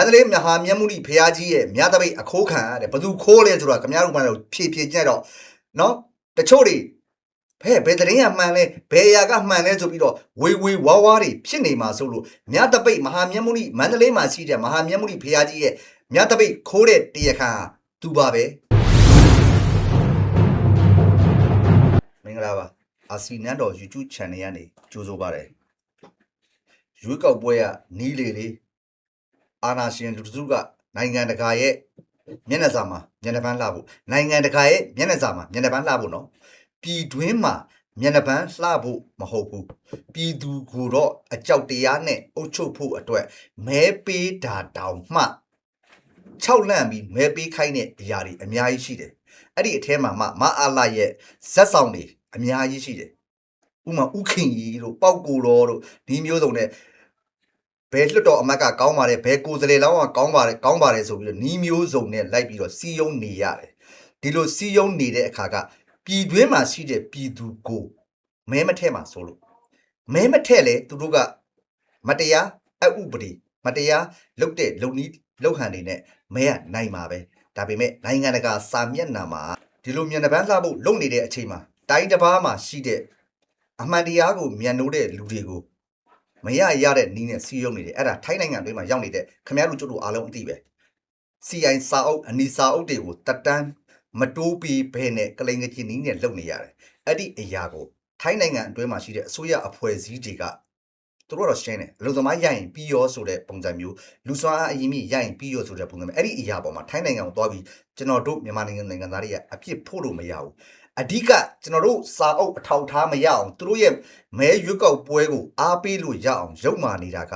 န္တလေးမဟာမြတ်မုနိဖရာကြီးရဲ့မြတ်တပိတ်အခိုးခံရတယ်ဘသူခိုးလဲဆိုတာခင်ဗျားတို့မှတော့ဖြည့်ဖြည့်ကြည့်တော့နော်တချို့တွေဖဲဘယ်တရင်ကမှန်လဲဘယ်အရာကမှန်လဲဆိုပြီးတော့ဝေဝေဝါဝါတွေဖြစ်နေမှာဆိုလို့မြတ်တပိတ်မဟာမြတ်မုနိမန္တလေးမှာရှိတဲ့မဟာမြတ်မုနိဖရာကြီးရဲ့မြတ်တပိတ်ခိုးတဲ့တရားခံဟာသူပါပဲမင်္ဂလာပါအာစီနန်းတော် YouTube channel ကနေကြိုဆိုပါတယ်ရွေးကောက်ပွဲကနီးလေလေ အာနာရှင်လူတစုကနိုင်ငံတကာရဲ့မျက်နှာစာမှာမျက်နှာပန်းလှဖို့နိုင်ငံတကာရဲ့မျက်နှာစာမှာမျက်နှာပန်းလှဖို့နော်ပြည်တွင်းမှာမျက်နှာပန်းလှဖို့မဟုတ်ဘူးပြည်သူကိုတော့အကြောက်တရားနဲ့အုပ်ချုပ်ဖို့အတွက်မဲပေးတာတောင်မှ6လန့်ပြီးမဲပေးခိုင်းတဲ့အရာတွေအများကြီးရှိတယ်အဲ့ဒီအထဲမှာမှမအားလာရဲ့ဇက်ဆောင်တွေအများကြီးရှိတယ်ဥမာဥခင်ကြီးတို့ပောက်ကိုတော်တို့ဒီမျိုးစုံနဲ့ ဘယ်လွတ်တော်အမတ်ကကောင်းပါတယ်ဘယ်ကိုယ်စလေလောင်းကကောင်းပါတယ်ကောင်းပါတယ်ဆိုပြီးတော့နီးမျိုးစုံနဲ့လိုက်ပြီးတော့စီယုံနေရတယ်ဒီလိုစီယုံနေတဲ့အခါကပြည်တွင်းမှာရှိတဲ့ပြည်သူကိုမဲမထဲမှာဆိုလို့မဲမထဲလေသူတို့ကမတရားအဥပဒေမတရားလုတ်တဲ့လုံနီးလောက်ဟန်နေနဲ့မဲကနိုင်မှာပဲဒါပေမဲ့နိုင်ငံတကာစာမျက်နှာမှာဒီလိုမြန်တပန်းလှဖို့လုပ်နေတဲ့အချိန်မှာတိုင်းတစ်ပါးမှာရှိတဲ့အမှန်တရားကိုမြန်နိုးတဲ့လူတွေကို မရရတဲ့နီးနဲ့စီးရုံနေတယ်အဲ့ဒါထိုင်းနိုင်ငံတွင်းမှာရောက်နေတဲ့ခမရလူကျုပ်တို့အားလုံးအသိပဲ CI စာအုပ်အနီစာအုပ်တွေကိုတက်တန်းမတိုးပြီးဘဲနဲ့ကလိန်ကချင်နီးနဲ့လုပ်နေရတယ်အဲ့ဒီအရာကိုထိုင်းနိုင်ငံအတွင်းမှာရှိတဲ့အစိုးရအဖွဲ့အစည်းတွေကသူတို့ကတော့ရှင်းတယ်အလုံသမားရရင်ပြီးရောဆိုတဲ့ပုံစံမျိုးလူစွမ်းအားအရင်မြင့်ရရင်ပြီးရောဆိုတဲ့ပုံစံမျိုးအဲ့ဒီအရာပေါ်မှာထိုင်းနိုင်ငံကိုသွားပြီးကျွန်တော်တို့မြန်မာနိုင်ငံနိုင်ငံသားတွေကအပြစ်ဖို့လို့မရဘူး အဓိကကျွန်တော်တို့စာအုပ်အထောက်ထားမရအောင်သူတို့ရဲ့မဲရွက်ကောက်ပွဲကိုအားပေးလို့ရအောင်ရုံမာနေတာက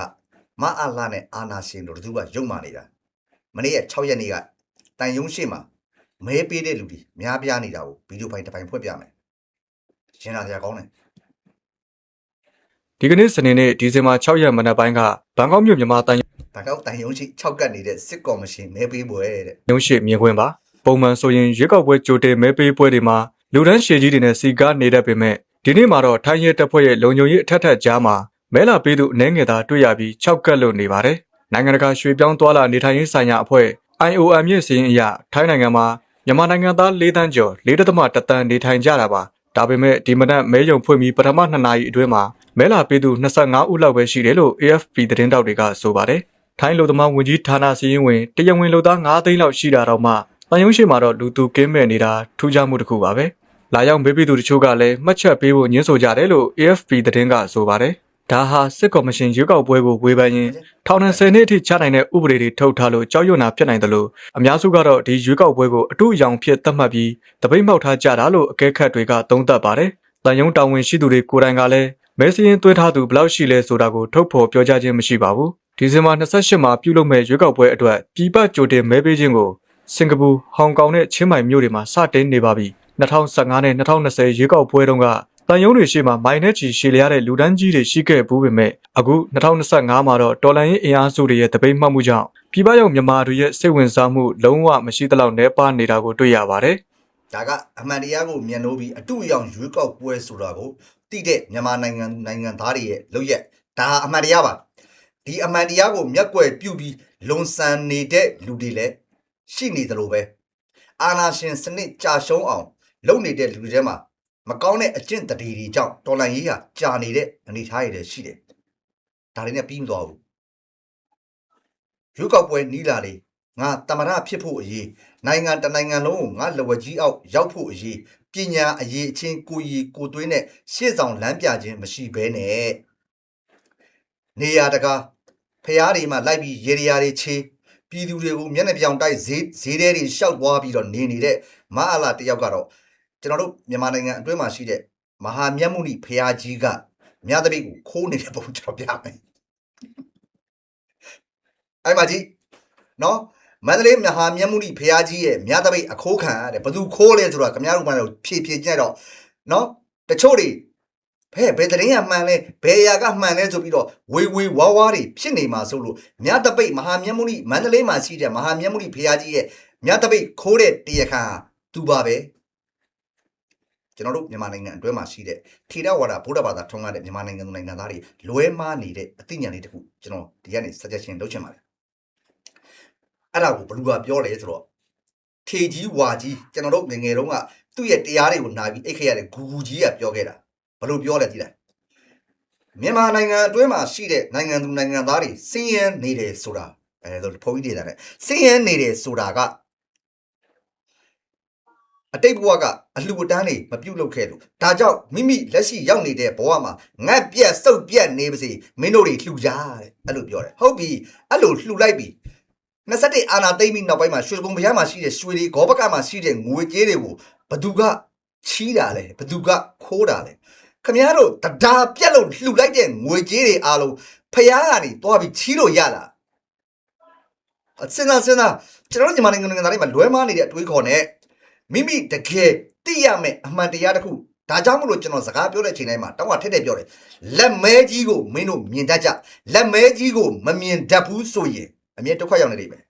မအားလာနဲ့အာနာရှင်တို့တို့ကရုံမာနေတာမနေ့ရက်6ရက်နေ့ကတန်ယုံရှိမှာမဲပေးတဲ့လူတွေများပြားနေတာကိုဗီဒီယိုဖိုင်တစ်ပိုင်ဖွင့်ပြမယ်ရှင်းလာကြကောင်းတယ်ဒီကနေ့စနေနေ့ဒီဇင်ဘာ6ရက်မနက်ပိုင်းကဘန်ကောက်မြို့မြန်မာတန်ဘာကောက်တန်ယုံရှိ6ကတ်နေတဲ့စစ်ကော်မရှင်မဲပေးပွဲတဲ့ရုံးရှိမြင်ကွင်းပါပုံမှန်ဆိုရင်ရွေးကောက်ပွဲကြိုတင်မဲပေးပွဲတွေမှာ လူဒန်းရှည်ကြီးတွေနဲ့စီကားနေတတ်ပေမဲ့ဒီနေ့မှာတော့ထိုင်းရဲတပ်ဖွဲ့ရဲ့လုံခြုံရေးအထက်ထက်ကြားမှာမဲလာပေးသူအနေငယ်သာတွေ့ရပြီး6ကတ်လို့နေပါတယ်နိုင်ငံတကာရွှေပြောင်းသွားလာနေထိုင်ရေးဆိုင်ရာအဖွဲ့ IOM ရဲ့စီရင်အရထိုင်းနိုင်ငံမှာမြန်မာနိုင်ငံသား၄တန်းကျော်၄ဒသမ1တန်းနေထိုင်ကြတာပါဒါပေမဲ့ဒီမနက်မဲယုံဖွင့်ပြီးပထမ2နာရီအတွင်းမှာမဲလာပေးသူ25ဦးလောက်ပဲရှိတယ်လို့ AFP သတင်းတောက်တွေကဆိုပါတယ်ထိုင်းလူသမားဝင်ကြီးဌာနစီရင်ဝင်တရားဝင်လူသား9သိန်းလောက်ရှိတာတော့မှတန်ယုံရှိမှာတော့လူသူကင်းမဲ့နေတာထူးခြားမှုတစ်ခုပါပဲ လာရောက်မေးပြီးသူတချို့ကလည်းမှတ်ချက်ပေးဖို့ညှင်းဆိုကြတယ်လို့ AFP သတင်းကဆိုပါတယ်ဒါဟာစစ်ကော်မရှင်ရွေးကောက်ပွဲကိုဝေဖန်ရင်ထောင်ဒဏ်10နှစ်အထိချနိုင်တဲ့ဥပဒေတွေထုတ်ထားလို့ကြောက်ရွံ့တာဖြစ်နိုင်တယ်လို့အများစုကတော့ဒီရွေးကောက်ပွဲကိုအတူအယောင်ဖြစ်သတ်မှတ်ပြီးတပိတ်မှောက်ထားကြတာလို့အကဲခတ်တွေကသုံးသပ်ပါတယ်တန်ယုံတာဝန်ရှိသူတွေကိုယ်တိုင်ကလည်းမဲစရင်သွင်းထားသူဘယ်လောက်ရှိလဲဆိုတာကိုထုတ်ဖော်ပြောကြားခြင်းမရှိပါဘူးဒီဇင်ဘာ28မှာပြုလုပ်မဲ့ရွေးကောက်ပွဲအတွက်ပြည်ပကြိုတင်မဲပေးခြင်းကိုစင်ကာပူဟောင်ကောင်နဲ့ချင်းမိုင်မြို့တွေမှာစတင်နေပါပြီ 2015နဲ့2020ရွေးကောက်ပွဲတုန်းကတန်ယုံတွေရှိမှမိုင်နဲ့ချီရှည်လျားတဲ့လူဒန်းကြီးတွေရှိခဲ့ဘူးပေမဲ့အခု2025မှာတော့တော်လန်ရေးအင်အားစုတွေရဲ့တပိတ်မှတ်မှုကြောင့်ပြည်ပရောက်မြန်မာတွေရဲ့စိတ်ဝင်စားမှုလုံးဝမရှိသလောက်နှဲပါနေတာကိုတွေ့ရပါတယ်ဒါကအမှန်တရားကိုမြန်လို့ပြီးအတူအယောင်ရွေးကောက်ပွဲဆိုတာကိုတိတဲ့မြန်မာနိုင်ငံနိုင်ငံသားတွေရဲ့လုပ်ရက်ဒါဟာအမှန်တရားပါဒီအမှန်တရားကိုမျက်ကွယ်ပြုပြီးလွန်ဆန်နေတဲ့လူတွေလည်းရှိနေသလိုပဲအာနာရှင်စနစ်ကြာရှုံးအောင် လုပ်နေတဲ့လူတွေထဲမှာမကောင်းတဲ့အကျင့်တရေတွေကြောင့်တော်လန်ရေးဟာကြာနေတဲ့အနေအထားတွေလည်းရှိတယ်ဒါတွေနဲ့ပြီးမသွားဘူးရွေးကောက်ပွဲနီးလာလေငါတမရဖြစ်ဖို့အရေးနိုင်ငံတနိုင်ငံလုံးကိုငါလက်ဝကြီးအောက်ရောက်ဖို့အရေးပညာအရေးအချင်းကိုရီကိုသွေးနဲ့ရှေ့ဆောင်လမ်းပြခြင်းမရှိဘဲနဲ့နေရတကာဖျားတွေမှာလိုက်ပြီးရေရရာတွေချေးပြည်သူတွေကိုမျက်နှာပြောင်တိုက်ဈေးဈေးတဲတွေရှောက်သွားပြီးတော့နေနေတဲ့မအားလာတယောက်ကတော့ ကျွန်တော်တို့မြန်မာနိုင်ငံအတွင်းမှာရှိတဲ့မဟာမြတ်မုနိဖျားကြီးကမြတ်တပိတ်ကိုခိုးနေတဲ့ပုံကျွန်တော်ပြမယ်အဲ့မှာကြီးနော်မန္တလေးမဟာမြတ်မုနိဖရာကြီးရဲ့မြတ်တပိတ်အခိုးခံရတယ်ဘသူခိုးလဲဆိုတာခင်ဗျားတို့မှတော့ဖြည့်ဖြည့်ကြည့်တော့နော်တချို့တွေဖဲဘယ်တရင်ကမှန်လဲဘယ်အရာကမှန်လဲဆိုပြီးတော့ဝေဝေဝါဝါတွေဖြစ်နေမှာဆိုလို့မြတ်တပိတ်မဟာမြတ်မုနိမန္တလေးမှာရှိတဲ့မဟာမြတ်မုနိဖရာကြီးရဲ့မြတ်တပိတ်ခိုးတဲ့တရားခံဟာသူပါပဲ ကျွန်တော်တို့မြန်မာနိုင်ငံအတွင်းမှာရှိတဲ့ထေရဝါဒဗုဒ္ဓဘာသာထုံးကားတဲ့မြန်မာနိုင်ငံသူနိုင်ငံသားတွေလွဲမားနေတဲ့အသိဉာဏ်လေးတစ်ခုကျွန်တော်ဒီကနေ suggestion လုပ်ချင်ပါတယ်အဲ့ဒါကိုဘလူကပြောလဲဆိုတော့ထေကြီးဝါကြီးကျွန်တော်တို့ငယ်ငယ်တုန်းကသူ့ရဲ့တရားတွေကိုနာပြီးအိတ်ခရတဲ့ဂူဂူကြီးကပြောခဲ့တာဘလို့ပြောလဲကြည့်လိုက်မြန်မာနိုင်ငံအတွင်းမှာရှိတဲ့နိုင်ငံသူနိုင်ငံသားတွေစင်းရဲနေတယ်ဆိုတာအဲဒါဘုန်းကြီးတွေကလည်းစင်းရဲနေတယ်ဆိုတာက အတိတ်ဘဝကအလှူအတန်းတွေမပြုတ်လုပ်ခဲ့လို့ဒါကြောင့်မိမိလက်ရှိရောက်နေတဲ့ဘဝမှာငတ်ပြက်စုပ်ပြက်နေပါစေမင်းတို့တွေလှူကြတဲ့အဲ့လိုပြောတယ်ဟုတ်ပြီအဲ့လိုလှူလိုက်ပြီ21အာနာသိမ့်ပြီးနောက်ပိုင်းမှာရွှေဘုံဘုရားမှာရှိတဲ့ရွှေတွေဂောဘကမှာရှိတဲ့ငွေကြေးတွေကိုဘသူကချီးတာလဲဘသူကခိုးတာလဲခမရတို့တရားပြက်လို့လှူလိုက်တဲ့ငွေကြေးတွေအားလုံးဖျားကနေတွားပြီးချီးလို့ရလားအစင်သာစင်သာကျွန်တော်တို့ညီမနိုင်ငံနိုင်ငံသားတွေမှာလွဲမားနေတဲ့အတွေးခေါ်နဲ့ မိမိတကယ်သိရမယ်အမှန်တရားတစ်ခုဒါကြောင့်မလို့ကျွန်တော်စကားပြောတဲ့အချိန်တိုင်းမှာတောင်းကထက်ထက်ပြောတယ်လက်မဲကြီးကိုမင်းတို့မြင်တတ်ကြလက်မဲကြီးကိုမမြင်တတ်ဘူးဆိုရင်အမြဲတစ်ခွက်ရောက်နေလိမ့်မယ်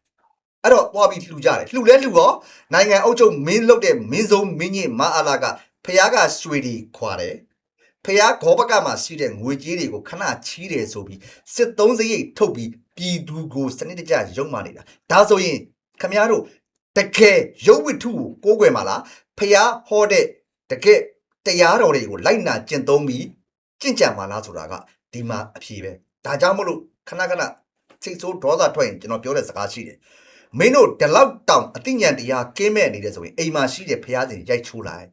အဲ့တော့သွားပြီးလှူကြတယ်လှူလဲလှူရောနိုင်ငံအုပ်ချုပ်မင်းလုပ်တဲ့မင်းစုံမင်းကြီးမအားလာကဖះကရွှေတွေခွာတယ်ဖះဂောဘကမှာရှိတဲ့ငွေကြေးတွေကိုခဏချီးတယ်ဆိုပြီးစစ်သုံးစရိတ်ထုတ်ပြီးပြည်သူကိုစနစ်တကျရုံမှနေတာဒါဆိုရင်ခမည်းတော် တကယ်ရုပ်ဝတ္ထုကိုကိုးကွယ်မှာလားဖျားဟောတဲ့တကယ်တရားတော်တွေကိုလိုက်နာကျင့်သုံးပြီးကျင့်ကြံမှာလားဆိုတာကဒီမှာအဖြေပဲဒါကြောင့်မလို့ခဏခဏစိတ်ဆိုးဒေါသထွက်ရင်ကျွန်တော်ပြောတဲ့စကားရှိတယ်မင်းတို့ဒီလောက်တောင်အသိဉာဏ်တရားကင်းမဲ့နေတယ်ဆိုရင်အိမ်မှာရှိတဲ့ဖျားစဉ်ရိုက်ချိုးလိုက်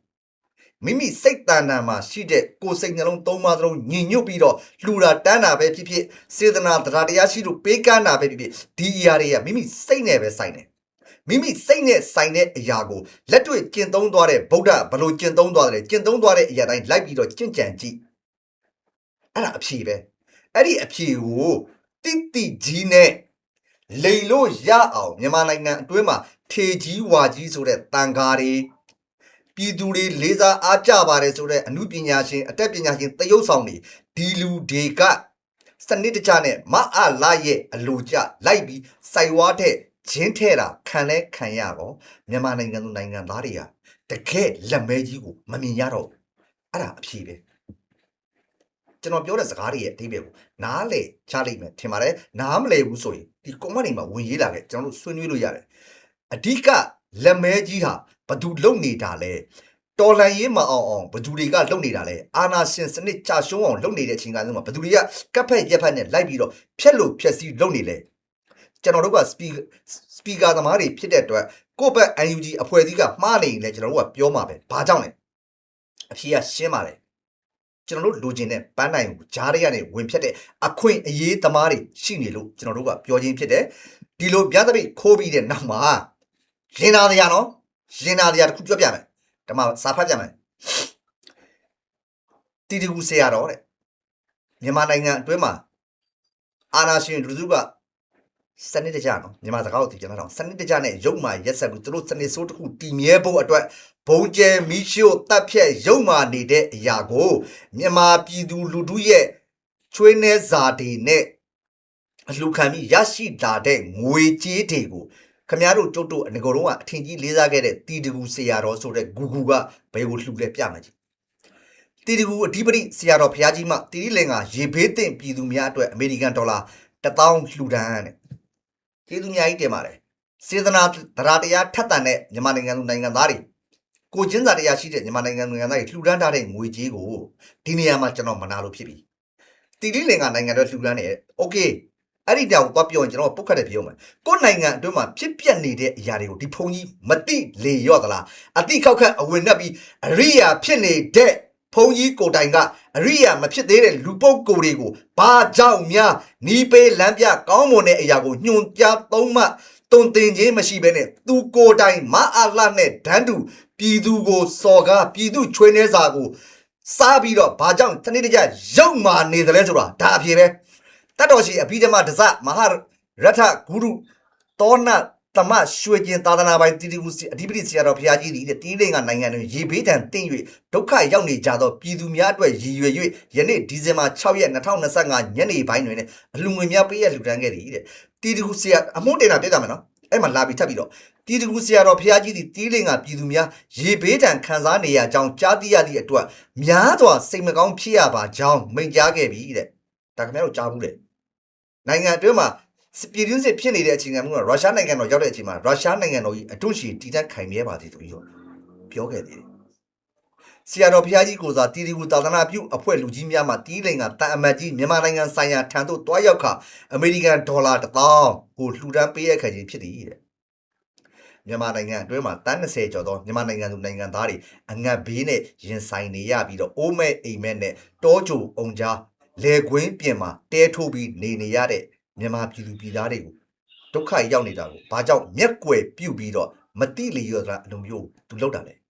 မိမိစိတ်တန်တန်မှာရှိတဲ့ကိုယ်စိတ်နှလုံးသုံးပါးသလုံးညင်ညွတ်ပြီးတော့လှူတာတန်းတာပဲဖြစ်ဖြစ်စေတနာတရားတရားရှိလို့ပေးကမ်းတာပဲဖြစ်ဖြစ်ဒီအရာတွေကမိမိစိတ်နဲ့ပဲဆိုင်တယ် မိမိစိတ်နဲ့ဆိုင်တဲ့အရာကိုလက်တွေ့ကျင့်သုံးသွားတဲ့ဗုဒ္ဓဘလို့ကျင့်သုံးသွားတယ်ကျင့်သုံးသွားတဲ့အရာတိုင်းလိုက်ပြီးတော့ကျင့်ကြံကြည့်အဲ့ဒါအဖြေပဲအဲ့ဒီအဖြေကိုတိတိကြီးနဲ့လိန်လို့ရအောင်မြန်မာနိုင်ငံအတွင်းမှာထေကြီးဝါကြီးဆိုတဲ့တန်ဃာတွေပြည်သူတွေလေးစားအားကြပါတယ်ဆိုတဲ့အမှုပညာရှင်အတတ်ပညာရှင်တရုပ်ဆောင်တွေဒီလူတွေကစနစ်တကျနဲ့မအားလာရဲ့အလိုကျလိုက်ပြီးစိုက်ဝါးတဲ့ ဂျင်းထဲတာခံလဲခံရတော့မြန်မာနိုင်ငံသူနိုင်ငံသားတွေကတကယ်လက်မဲကြီးကိုမမြင်ရတော့ဘူးအဲ့ဒါအဖြေပဲကျွန်တော်ပြောတဲ့စကားတွေရဲ့အဓိပ္ပာယ်ကိုနားလေချလိမ့်မယ်ထင်ပါတယ်နားမလဲဘူးဆိုရင်ဒီ comment တွေမှာဝင်ရေးလာခဲ့ကျွန်တော်တို့ဆွေးနွေးလို့ရတယ်အဓိကလက်မဲကြီးဟာဘသူလုံနေတာလဲတော်လန်ရေးမအောင်အောင်ဘသူတွေကလုံနေတာလဲအာနာရှင်စနစ်ချရှုံးအောင်လုံနေတဲ့အချိန်ကလုံးမှာဘသူတွေကကပ်ဖက်ရက်ဖက်နဲ့လိုက်ပြီးတော့ဖြက်လို့ဖြက်စီးလုံနေလဲ ကျွန်တော်တို့ကစပီစပီကာသမားတွေဖြစ်တဲ့အတွက်ကိုယ့်ဘက် UNG အဖွဲ့အစည်းကမှားနေရင်လည်းကျွန်တော်တို့ကပြောမှာပဲဘာကြောင့်လဲအဖြေကရှင်းပါတယ်ကျွန်တော်တို့လိုချင်တဲ့ပန်းနိုင်ကိုဂျားတွေကနေဝင်ဖြတ်တဲ့အခွင့်အရေးသမားတွေရှိနေလို့ကျွန်တော်တို့ကပြောချင်းဖြစ်တယ်ဒီလိုပြသပိတ်ခိုးပြီးတဲ့နောက်မှာရင်နာတရားနော်ရင်နာတရားတစ်ခုပြောပြမယ်ဒီမှာစာဖတ်ပြမယ်တီတီကူဆရာတော်တဲ့မြန်မာနိုင်ငံအတွင်းမှာအာနာရှင်လူစုက စနစ်တကျနော်မြန်မာစကားကိုသိကြတော့စနစ်တကျနဲ့ရုပ်မာရက်ဆက်ပြီးသူတို့စနစ်ဆိုးတစ်ခုတည်မြဲဖို့အတွက်ဘုံကျဲမီရှို့တပ်ဖြတ်ရုပ်မာနေတဲ့အရာကိုမြန်မာပြည်သူလူထုရဲ့ချွေးနှဲစာတွေနဲ့အလှခံပြီးရရှိလာတဲ့ငွေကြေးတွေကိုခမရတို့ကျုပ်တို့ငကိုယ်တော့ကအထင်ကြီးလေးစားခဲ့တဲ့တီတကူဆရာတော်ဆိုတဲ့ဂူဂူကဘယ်ကိုလှူလဲပြမယ်ကြီးတီတကူအဓိပတိဆရာတော်ဘုရားကြီးမှတီရီလင်ကရေဘေးတင်ပြည်သူများအတွက်အမေရိကန်ဒေါ်လာ1000လှူဒန်းတဲ့ ကျေးဇူးအများကြီးတင်ပါတယ်စေတနာတရားတရားထက်တန်တဲ့မြန်မာနိုင်ငံသူနိုင်ငံသားတွေကိုချင်းစာတရားရှိတဲ့မြန်မာနိုင်ငံသူနိုင်ငံသားတွေလှူဒန်းထားတဲ့ငွေကြေးကိုဒီနေရာမှာကျွန်တော်မနာလို့ဖြစ်ပြီတီလီလင်ကနိုင်ငံတော်လှူဒန်းနေတယ်โอเคအဲ့ဒီတောင်သွားပြောရင်ကျွန်တော်ပုတ်ခတ်တယ်ပြောမယ်ကိုယ်နိုင်ငံအတွင်းမှာဖြစ်ပျက်နေတဲ့အရာတွေကိုဒီဖုန်ကြီးမတိလေရော့သလားအတိခောက်ခတ်အဝင်နှက်ပြီးအရိယာဖြစ်နေတဲ့ ဖုန်ကြီးကိုယ်တိုင်ကအရိယာမဖြစ်သေးတဲ့လူပုဂ္ဂိုလ်တွေကိုဘာကြောင့်များနီးပေးလမ်းပြကောင်းမွန်တဲ့အရာကိုညွန်ကြားသုံးမှတုံတင်ခြင်းမရှိဘဲနဲ့သူကိုယ်တိုင်မအားလှနဲ့ဒန်းတူပြည်သူကိုစော်ကားပြည်သူချွေးနှဲစာကိုစားပြီးတော့ဘာကြောင့်တနေ့တကြရုပ်မာနေတယ်လဲဆိုတာဒါအဖြစ်ပဲတတ်တော်ရှိအဘိဓမ္မာဒဇမဟာရထဂုရုတောန သမရွှေကျင်သာသနာပိုင်တီတီဦးစီအဓိပတိဆရာတော်ဘုရားကြီးသည်တဲ့တီးလင်းကနိုင်ငံတွင်ရေဘေးဒဏ်တင့်၍ဒုက္ခရောက်နေကြသောပြည်သူများအတွက်ရည်ရွယ်၍ယနေ့ဒီဇင်ဘာ6ရက်2025ညနေပိုင်းတွင်အလူငွေများပေးရလှူဒန်းခဲ့သည်တဲ့တီတီဦးဆရာအမုန်းတင်တာပြကြမယ်နော်အဲ့မှာလာပြီးထပ်ပြီးတော့တီတီဦးဆရာတော်ဘုရားကြီးသည်တီးလင်းကပြည်သူများရေဘေးဒဏ်ခံစားနေရကြောင်းကြားသိရသည့်အတွက်များစွာစိတ်မကောင်းဖြစ်ရပါကြောင်းမိန့်ကြားခဲ့ပြီတဲ့ဒါခင်ဗျားတို့ကြားဘူးလေနိုင်ငံအတွင်းမှာ ပြည်တွင်းစစ်ဖြစ်နေတဲ့အချိန်ကမှရုရှားနိုင်ငံတော်ရောက်တဲ့အချိန်မှာရုရှားနိုင်ငံတော်ကြီးအတွန့်ရှည်တည်တံ့ခိုင်မြဲပါသေးသူကြီးတော့ပြောခဲ့သေးတယ်ဆရာတော်ဘုရားကြီးကိုသာတီတီကူသာသနာပြုအဖွဲ့လူကြီးများမှတီးလိန်ကတန်အမတ်ကြီးမြန်မာနိုင်ငံဆိုင်ရာထံသို့တွားရောက်ခအမေရိကန်ဒေါ်လာ1000ကိုလှူဒန်းပေးရခဲ့ခြင်းဖြစ်သည်တဲ့မြန်မာနိုင်ငံအတွင်းမှာတန်း20ကျော်သောမြန်မာနိုင်ငံသူနိုင်ငံသားတွေအငတ်ဘေးနဲ့ရင်ဆိုင်နေရပြီးတော့အိုးမဲ့အိမ်မဲ့နဲ့တောကြိုအောင်ကြားလေကွင်းပြင်မှာတဲထိုးပြီးနေနေရတဲ့ မြန်မာပြည်သူပြည်သားတွေကိုဒုက္ခရောက်နေတာကိုဘာကြောင့်မျက်ကွယ်ပြုတ်ပြီးတော့မတိလျော်တာအလိုမျိုးသူလောက်တာလဲခင်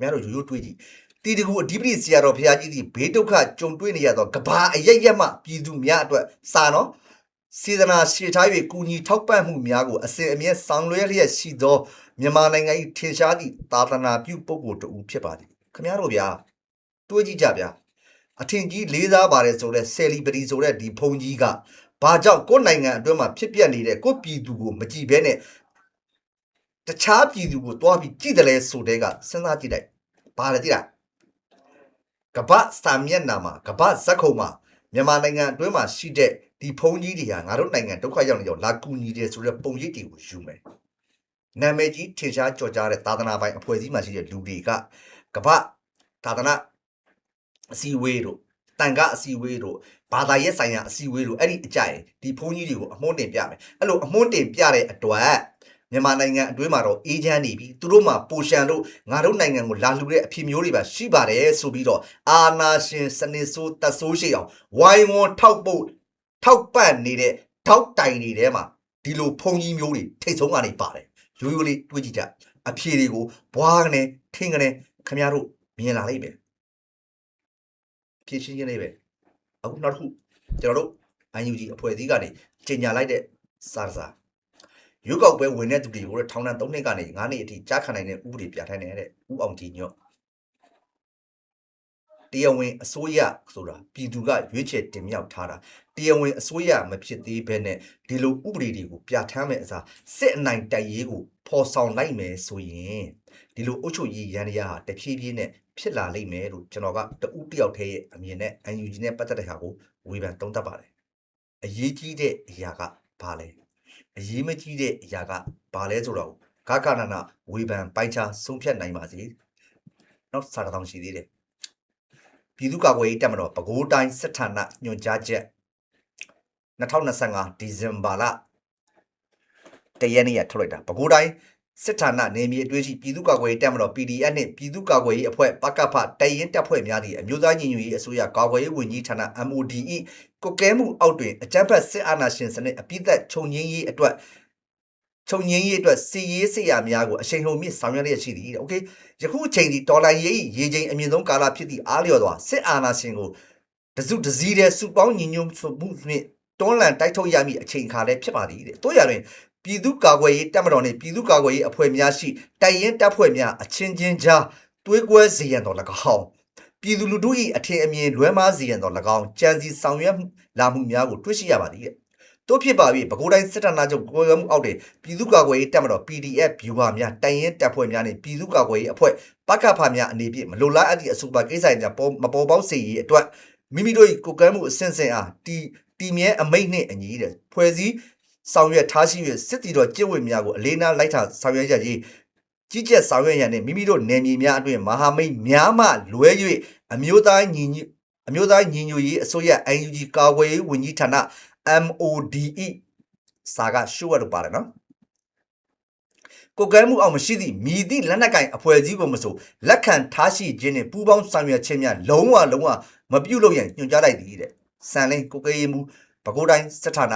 ဗျားတို့ရိုးရိုးတွေးကြည့်တီတကူအဓိပတိဆရာတော်ဘုရားကြီးဒီဘေးဒုက္ခကြုံတွေ့နေရတော့ကဘာအယက်ရက်မှပြည်သူများအတွက်စာနော်စေတနာရှေထား၍ကုညီထောက်ပံ့မှုများကိုအစဉ်အမြဲဆောင်ရွက်လျက်ရှိသောမြန်မာနိုင်ငံ၏ထင်ရှားသည့်သာသနာပြုပုဂ္ဂိုလ်တူဖြစ်ပါသည်ခင်ဗျားတို့ဗျာတွေးကြည့်ကြဗျာအထင်ကြီးလေးစားပါတယ်ဆိုတဲ့ celebrity ဆိုတဲ့ဒီဖုန်ကြီးက ဘာကြောင့်ကိုယ့်နိုင်ငံအတွင်းမှာဖြစ်ပျက်နေတဲ့ကိုယ့်ပြည်သူကိုမကြည့်ဘဲနဲ့တခြားပြည်သူကိုတွားပြီးကြည့်တယ်လဲဆိုတဲ့ကစဉ်းစားကြည့်လိုက်ဘာလဲကြည့်လားကပ္ပစာမျက်နှာမှာကပ္ပဇက်ခုံမှာမြန်မာနိုင်ငံအတွင်းမှာရှိတဲ့ဒီဖုန်ကြီးတွေဟာငါတို့နိုင်ငံဒုက္ခရောက်နေကြလာကူညီတယ်ဆိုတဲ့ပုံရိပ်တွေကိုယူမယ်နာမည်ကြီးထင်ရှားကြော်ကြားတဲ့သာသနာပိုင်အဖွဲ့အစည်းမှာရှိတဲ့လူတွေကကပ္ပသာသနာအစည်းအဝေးတို့တန်ခအစည်းအဝေးတို့ ဘာသာရေးဆိုင်ရာအစည်းအဝေးတို့အဲ့ဒီအကြိုင်ဒီဖုန်းကြီးတွေကိုအမွှန်းတင်ပြမယ်အဲ့လိုအမွှန်းတင်ပြတဲ့အတွက်မြန်မာနိုင်ငံအတွင်းမှာတော့အေဂျင့်နေပြီသူတို့မှာပိုရှန်လို့ငါတို့နိုင်ငံကိုလာလှူတဲ့အဖြစ်မျိုးတွေပါရှိပါတယ်ဆိုပြီးတော့အာနာရှင်စနစ်ဆိုးတက်ဆိုးရှိအောင်ဝိုင်းဝန်းထောက်ဖို့ထောက်ပံ့နေတဲ့ထောက်တိုင်တွေထဲမှာဒီလိုဖုန်ကြီးမျိုးတွေထိတ်ဆုံးကနေပါတယ်ရိုးရိုးလေးတွေးကြည့်ကြအဖြေတွေကိုဘွားကနေထင်းကနေခင်ဗျားတို့မြင်လာလိမ့်မယ်ဖြည့်ရှင်းခြင်းလေးပဲ အခုနောက်တစ်ခုကျွန်တော်တို့ UNG အဖွဲ့အစည်းကနေကြေညာလိုက်တဲ့စာစာရွေးကောက်ပွဲဝင်တဲ့သူတွေကိုလည်းထောင်ဒဏ်3နှစ်ကနေ9နှစ်အထိကြားခံနိုင်တဲ့ဥပဒေပြဋ္ဌာန်းနေတဲ့ဥအောင်ကြည်ညွတ်တရားဝင်အစိုးရဆိုတာပြည်သူကရွေးချယ်တင်မြှောက်ထားတာတရားဝင်အစိုးရမဖြစ်သေးဘဲနဲ့ဒီလိုဥပဒေတွေကိုပြဋ္ဌာန်းမဲ့အစားစစ်အနိုင်တိုက်ရေးကိုဖော်ဆောင်လိုက်မယ်ဆိုရင် ဒီလိုအုပ်ချုပ်ရေးရန်တရားဟာတဖြည်းဖြည်းနဲ့ဖြစ်လာလိမ့်မယ်လို့ကျွန်တော်ကတဦးတယောက်တည်းရဲ့အမြင်နဲ့ UNG နဲ့ပတ်သက်တဲ့ဟာကိုဝေဖန်သုံးသပ်ပါတယ်အရေးကြီးတဲ့အရာကဘာလဲအရေးမကြီးတဲ့အရာကဘာလဲဆိုတော့ဂကနနာဝေဖန်ပိုင်းခြားဆုံးဖြတ်နိုင်ပါစေနောက်စာတစ်တောင်ရှိသေးတယ်ပြည်သူ့ကာကွယ်ရေးတပ်မတော်ပဲခူးတိုင်းစစ်ဌာနညွှန်ကြားချက်2025ဒီဇင်ဘာလတရက်နေ့ရထုတ်လိုက်တာပဲခူးတိုင်း စစ်ဌာနနေမြေအတွင်းရှိပြည်သူ့ကာကွယ်ရေးတပ်မတော် PDF နှင့်ပြည်သူ့ကာကွယ်ရေးအဖွဲ့ပကဖတရင်တပ်ဖွဲ့များသည့်အမျိုးသားညီညွတ်ရေးအစိုးရကာကွယ်ရေးဝန်ကြီးဌာန MODE ကုတ်ကဲမှုအောက်တွင်အကြမ်းဖက်စစ်အာဏာရှင်စနစ်အပြစ်သက်ချုပ်ငင်းရေးအတွက်ချုပ်ငင်းရေးအတွက်စီရေးစစ်ရာများကိုအချိန်ဟုန်မြင့်ဆောင်ရွက်ရရှိသည်တဲ့။ Okay ယခုအချိန်ဒီဒေါ်လာရေးရေချိန်အမြင့်ဆုံးကာလဖြစ်သည့်အားလျော်စွာစစ်အာဏာရှင်ကိုတစုတစည်းတဲ့စုပေါင်းညီညွတ်မှုဖြင့်တွန်းလှန်တိုက်ထုတ်ရမည့်အချိန်အခါလည်းဖြစ်ပါသည်တဲ့။တို့ရတွင် ပြည်သူ့ကာကွယ်ရေးတပ်မတော်နှင့်ပြည်သူ့ကာကွယ်ရေးအဖွဲ့များရှိတိုင်ရင်တပ်ဖွဲ့များအချင်းချင်းကြားတွဲကွဲစေရန်တော်၎င်းပြည်သူလူထု၏အထင်အမြင်လွဲမှားစေရန်တော်၎င်းကြံစီဆောင်ရွက်လာမှုများကိုတွေ့ရှိရပါသည်တဲ့တို့ဖြစ်ပါ၍ပဲခူးတိုင်းစစ်တပ်နာချုပ်ကိုယ်ကမှုအောက်တွင်ပြည်သူ့ကာကွယ်ရေးတပ်မတော် PDF ဗျူဟာများတိုင်ရင်တပ်ဖွဲ့များနှင့်ပြည်သူ့ကာကွယ်ရေးအဖွဲ့ပကဖများအနေဖြင့်မလိုလားအပ်သည့်အဆိုပါကိစ္စများပေါ်မပေါ်ပေါက်စေရေးအတွက်မိမိတို့၏ကိုယ်ကမ်းမှုအစဉ်စဉ်အားတီတီမြဲအမိတ်နှင့်အညီတဲ့ဖွဲ့စည်း ဆောင်ရွက်ထားရှိ၍စစ်တီတော်ကျင့်ဝတ်များကိုအလေးနားလိုက်တာဆောင်ရွက်ရည်ကြီးကျက်ဆောင်ရွက်ရန်နှင့်မိမိတို့နယ်မြေများအတွင်မဟာမိတ်များမှလွဲ၍အမျိုးသားညီညွတ်အမျိုးသားညီညွတ်ရေးအစိုးရ UNG ကာကွယ်ရေးဝန်ကြီးဌာန MODE စာကရှုပ်ရလို့ပါတယ်နော်ကိုကဲမှုအောင်မရှိသည့်မြည်သည့်လက်နက်ကင်အဖွဲ့အစည်းကိုမဆိုလက်ခံထားရှိခြင်းနှင့်ပူးပေါင်းဆောင်ရွက်ခြင်းများလုံးဝလုံးဝမပြုတ်လို့ရန်ညွှန်ကြားလိုက်သည်တဲ့စံလင်းကိုကဲရေးမှုပဲခူးတိုင်းစစ်ဌာန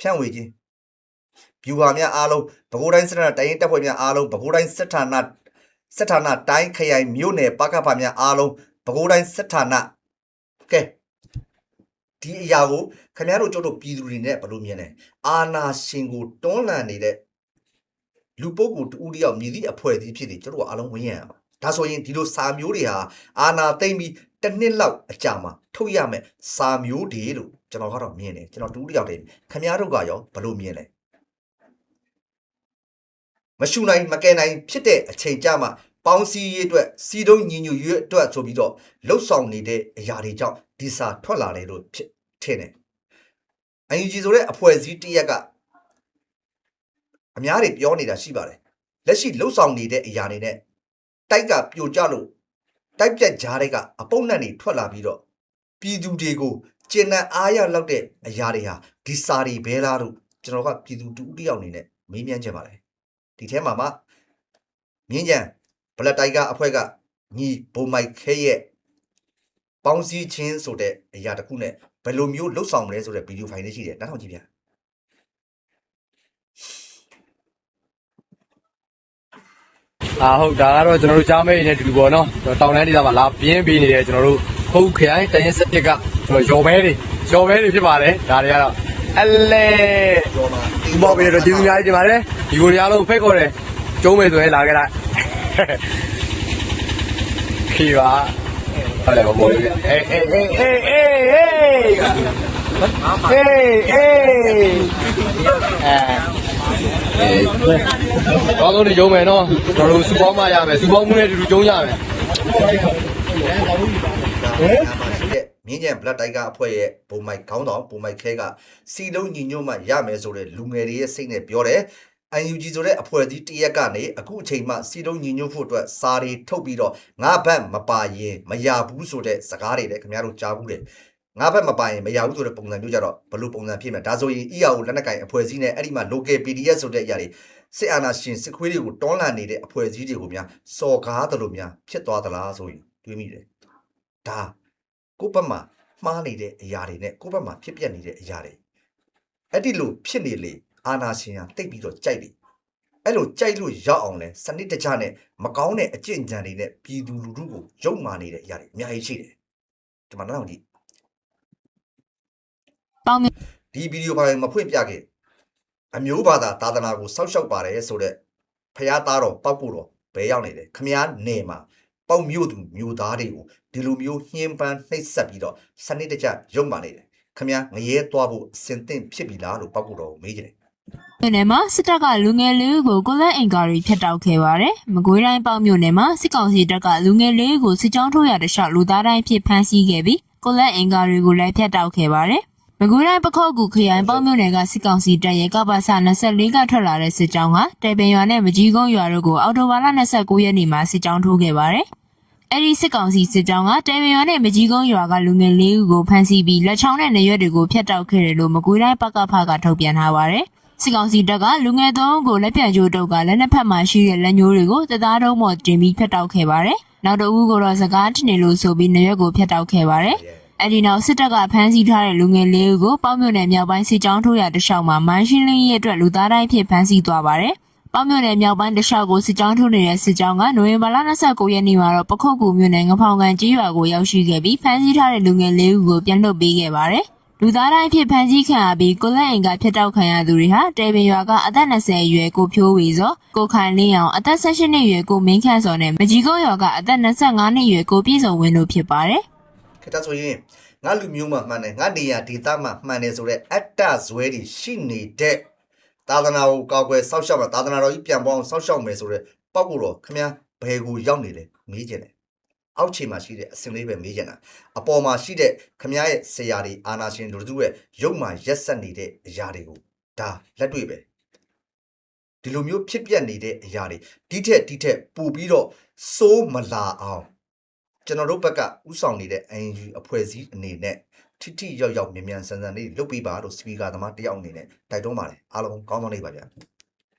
ဖြန့်ဝေခြင်းဗျူဟာများအားလုံးပဲခူးတိုင်းစစ်ဌာနတိုင်းရင်တပ်ဖွဲ့များအားလုံးပဲခူးတိုင်းစစ်ဌာနစစ်ဌာနတိုင်းခရိုင်မြို့နယ်ပကဖများအားလုံးပဲခူးတိုင်းစစ်ဌာနကဲဒီအရာကိုခင်ဗျားတို့ကျုပ်တို့ပြည်သူတွေနဲ့ဘယ်လိုမြင်လဲအာနာရှင်ကိုတွန်းလှန်နေတဲ့လူပုဂ္ဂိုလ်တူဦးတယောက်မြည်သည့်အဖွဲ့အစည်းဖြစ်နေကျုပ်တို့ကအားလုံးဝန်းရံရအောင် ဒါဆိုရင်ဒီလိုစာမျိုးတွေဟာအာနာသိမ့်ပြီးတစ်နှစ်လောက်အကြာမှာထုတ်ရမယ်စာမျိုးတွေလို့ကျွန်တော်ကတော့မြင်တယ်ကျွန်တော်တူဦးတယောက်တည်းခင်ဗျားတို့ကရောဘယ်လိုမြင်လဲမရှုနိုင်မကဲနိုင်ဖြစ်တဲ့အချိန်ကြမှာပေါင်းစည်းရေးအတွက်စီတုံးညီညွတ်ရေးအတွက်ဆိုပြီးတော့လှုပ်ဆောင်နေတဲ့အရာတွေကြောင့်ဒီစာထွက်လာတယ်လို့ဖြစ်ထင်တယ်အန်ယူဂျီဆိုတဲ့အဖွဲ့အစည်းတစ်ရက်ကအများတွေပြောနေတာရှိပါတယ်လက်ရှိလှုပ်ဆောင်နေတဲ့အရာတွေနဲ့ တိုက်ကပြိုကျလို့တိုက်ပြက်ကြားတွေကအပုတ်နဲ့တွေထွက်လာပြီးတော့ပြည်သူတွေကိုကျင်နံအားရလောက်တဲ့အရာတွေဟာဒီစာရီဘဲလားတို့ကျွန်တော်ကပြည်သူတူဦးတစ်ယောက်အနေနဲ့မေးမြန်းချင်ပါတယ်ဒီထဲမှာမှမြင်းကြံဘလက်တိုက်ကအဖွဲ့ကညီဘုံမိုက်ခဲရဲ့ပေါင်းစည်းခြင်းဆိုတဲ့အရာတစ်ခုနဲ့ဘယ်လိုမျိုးလှုပ်ဆောင်မလဲဆိုတဲ့ဗီဒီယိုဖိုင်လေးရှိတယ်နားထောင်ကြည့်ဗျာ အာဟုတ်ဒါကတော့ကျွန်တော်တို့ကြားမဲနေတူတူပေါ့နော်ကျွန်တော်တောင်တန်းဒေသမှာလာပြင်းပေးနေတယ်ကျွန်တော်တို့ခုတ်ခရိုင်တရင်စတစ်ကကျွန်တော်ရော်ဘဲတွေရော်ဘဲတွေဖြစ်ပါတယ်ဒါတွေကတော့အလဲပြောမှာဒီပေါ်ပြီးတော့ကျေးဇူးများကြီးတင်ပါတယ်ဒီကိုတွေအားလုံးဖိတ်ခေါ်တယ်ကျုံးမယ်ဆိုရင်လာခဲ့လိုက်ခီပါဟုတ်တယ်ဘောဘောလေးအေးအေးအေးအေး အေးအေးအေးအေးအဲတော့တော့ဒီကျုံးမယ်နော်ကျွန်တော်တို့စူပေါင်းမရမယ်စူပေါင်းမှုနဲ့တူတူကျုံးရမယ်ဒါမှာရှိတဲ့မြင်းကြံ Black Tiger အဖွဲ့ရဲ့ဘုံမိုက်ခေါင်းဆောင်ဘုံမိုက်ခဲကစီလုံးညီညွတ်မှရမယ်ဆိုတဲ့လူငယ်တွေရဲ့စိတ်နဲ့ပြောတယ် UNG ဆိုတဲ့အဖွဲ့အစည်းတရက်ကနေအခုအချိန်မှစီလုံးညီညွတ်ဖို့အတွက်စာတွေထုတ်ပြီးတော့ငါဘက်မပါရင်မရဘူးဆိုတဲ့စကားတွေလည်းခင်ဗျားတို့ကြားဘူးတယ် ငါဘက်မပါရင်မရဘူးဆိုတဲ့ပုံစံမျိုးကြတော့ဘယ်လိုပုံစံဖြစ်မလဲဒါဆိုရင် EAO လက်နက်ကင်အဖွဲ့အစည်းနဲ့အဲ့ဒီမှာ local PDF ဆိုတဲ့အရာတွေစစ်အာဏာရှင်စစ်ခွေးတွေကိုတွန်းလှန်နေတဲ့အဖွဲ့အစည်းတွေကိုများစော်ကားတယ်လို့များဖြစ်သွားသလားဆိုရင်တွေးမိတယ်ဒါကိုယ့်ဘက်မှာမှားနေတဲ့အရာတွေနဲ့ကိုယ့်ဘက်မှာဖြစ်ပျက်နေတဲ့အရာတွေအဲ့ဒီလိုဖြစ်နေလေအာဏာရှင်ကတိတ်ပြီးတော့ကြိုက်တယ်အဲ့လိုကြိုက်လို့ရောက်အောင်လဲစနစ်တကျနဲ့မကောင်းတဲ့အကျင့်ကြံတွေနဲ့ပြည်သူလူထုကိုယုံမာနေတဲ့အရာတွေအများကြီးရှိတယ်ဒီမှာနောက်ကြည့် ပေါင်းမြဒီဗီဒီယိုဖိုင်မဖွင့်ပြခဲ့အမျိုးဘာသာသာသနာကိုစောက်ရှောက်ပါတယ်ဆိုတော့ဖះသားတော်ပောက်ဖို့တော်ဘဲရောက်နေတယ်ခမည်းနေမှာပေါက်မြို့သူမြို့သားတွေကိုဒီလိုမျိုးညှင်းပန်းနှိပ်စက်ပြီးတော့စနစ်တကျရုံမာနေတယ်ခမည်းငရဲသွားဖို့အစင်သင့်ဖြစ်ပြီလားလို့ပောက်ဖို့တော်ကိုမေးကြတယ်မြို့နယ်မှာစစ်တပ်ကလူငယ်လေးဦးကိုကိုလက်အင်ကာရီဖျက်တောက်ခဲ့ပါတယ်။မကွေးတိုင်းပေါ့မြို့နယ်မှာစစ်ကောင်စီတပ်ကလူငယ်လေးဦးကိုစစ်ကြောင်းထိုးရတဲ့ရှောက်လူသားတိုင်းဖြစ်ဖမ်းဆီးခဲ့ပြီးကိုလက်အင်ကာရီကိုလည်းဖျက်တောက်ခဲ့ပါတယ်။ မကွေးတိုင်းပခောက်ကူခရိုင်ပေါ့မြို့နယ်ကစစ်ကောင်စီတပ်ရဲ့ကပ္ပစ24ကထွက်လာတဲ့စစ်ကြောင်းကတေပင်ရွာနဲ့မကြီးကုန်းရွာတို့ကိုအော်တိုဘာလ29ရက်နေ့မှာစစ်ကြောင်းထိုးခဲ့ပါတယ်။အဲ့ဒီစစ်ကောင်စီစစ်ကြောင်းကတေပင်ရွာနဲ့မကြီးကုန်းရွာကလူငယ်လေးဦးကိုဖမ်းဆီးပြီးလက်ချောင်းနဲ့နေရွက်တွေကိုဖျက်တောက်ခဲ့တယ်လို့မကွေးတိုင်းပကဖကထုတ်ပြန်ထားပါတယ်။စစ်ကောင်စီတပ်ကလူငယ်သုံးဦးကိုလက်ပြန်ကြိုးတုပ်ကလက်နှစ်ဖက်မှာရှိတဲ့လက်ညိုးတွေကိုတသားတုံးပေါ်တင်ပြီးဖျက်တောက်ခဲ့ပါတယ်။နောက်တစ်ဦးကိုတော့စကားထင်နေလို့ဆိုပြီးနေရွက်ကိုဖျက်တောက်ခဲ့ပါတယ်။ အဲဒီနောက်စစ်တပ်ကဖမ်းဆီးထားတဲ့လူငယ်လေးဦးကိုပေါ့မြို့နယ်မြောက်ပိုင်းစစ်ကြောင်းထိုးရတခြားမှာမိုင်းရှင်းလင်းရေးအတွက်လူသားတိုင်းဖြစ်ဖမ်းဆီးသွားပါတယ်။ပေါ့မြို့နယ်မြောက်ပိုင်းတခြားကိုစစ်ကြောင်းထိုးနေတဲ့စစ်ကြောင်းကနိုဝင်ဘာလ29ရက်နေ့မှာတော့ပခုတ်ကူမြို့နယ်ငဖောင်ကန်ကြီးရွာကိုရောက်ရှိခဲ့ပြီးဖမ်းဆီးထားတဲ့လူငယ်လေးဦးကိုပြန်လွှတ်ပေးခဲ့ပါတယ်။လူသားတိုင်းဖြစ်ဖမ်းဆီးခံရပြီးကိုလက်အင်ကဖြစ်တောက်ခံရသူတွေဟာတေပင်ရွာကအသက်20အရွယ်ကိုဖြိုးဝေစောကိုခိုင်လင်းအောင်အသက်18နှစ်အရွယ်ကိုမင်းခန့်စောနဲ့မကြီးကုန်းရွာကအသက်25နှစ်အရွယ်ကိုပြည့်စုံဝင်းတို့ဖြစ်ပါတယ် ခေတ္တဆိုရင်ငါလူမျိုးမှမှန်တယ်ငါနေရာဒေသမှမှန်တယ်ဆိုတော့အတ္တဇွဲတွေရှိနေတဲ့သာသနာကိုကောက်ွယ်စောက်ရှောက်မှာသာသနာတော်ကြီးပြန်ပေါအောင်စောက်ရှောက်မယ်ဆိုတော့ပောက်ကိုတော့ခမည်းဘယ်ကိုရောက်နေလဲမေးကြတယ်အောက်ခြေမှာရှိတဲ့အစင်လေးပဲမေးကြတာအပေါ်မှာရှိတဲ့ခမည်းရဲ့ဆရာတွေအာနာရှင်လူတို့ရဲ့ရုပ်မှရက်ဆက်နေတဲ့အရာတွေကိုဒါလက်တွေ့ပဲဒီလိုမျိုးဖြစ်ပျက်နေတဲ့အရာတွေဒီထက်ဒီထက်ပိုပြီးတော့စိုးမလာအောင် ကျွန်တော်တို့ဘက်ကဥဆောင်နေတဲ့ NGO အဖွဲ့အစည်းအနေနဲ့ထိထိရောက်ရောက်မြန်မြန်ဆန်ဆန်လေးလုပ်ပေးပါလို့စပီကာသမားတယောက်အနေနဲ့တိုက်တွန်းပါတယ်အားလုံးကောင်းကောင်းလေးပါဗျာ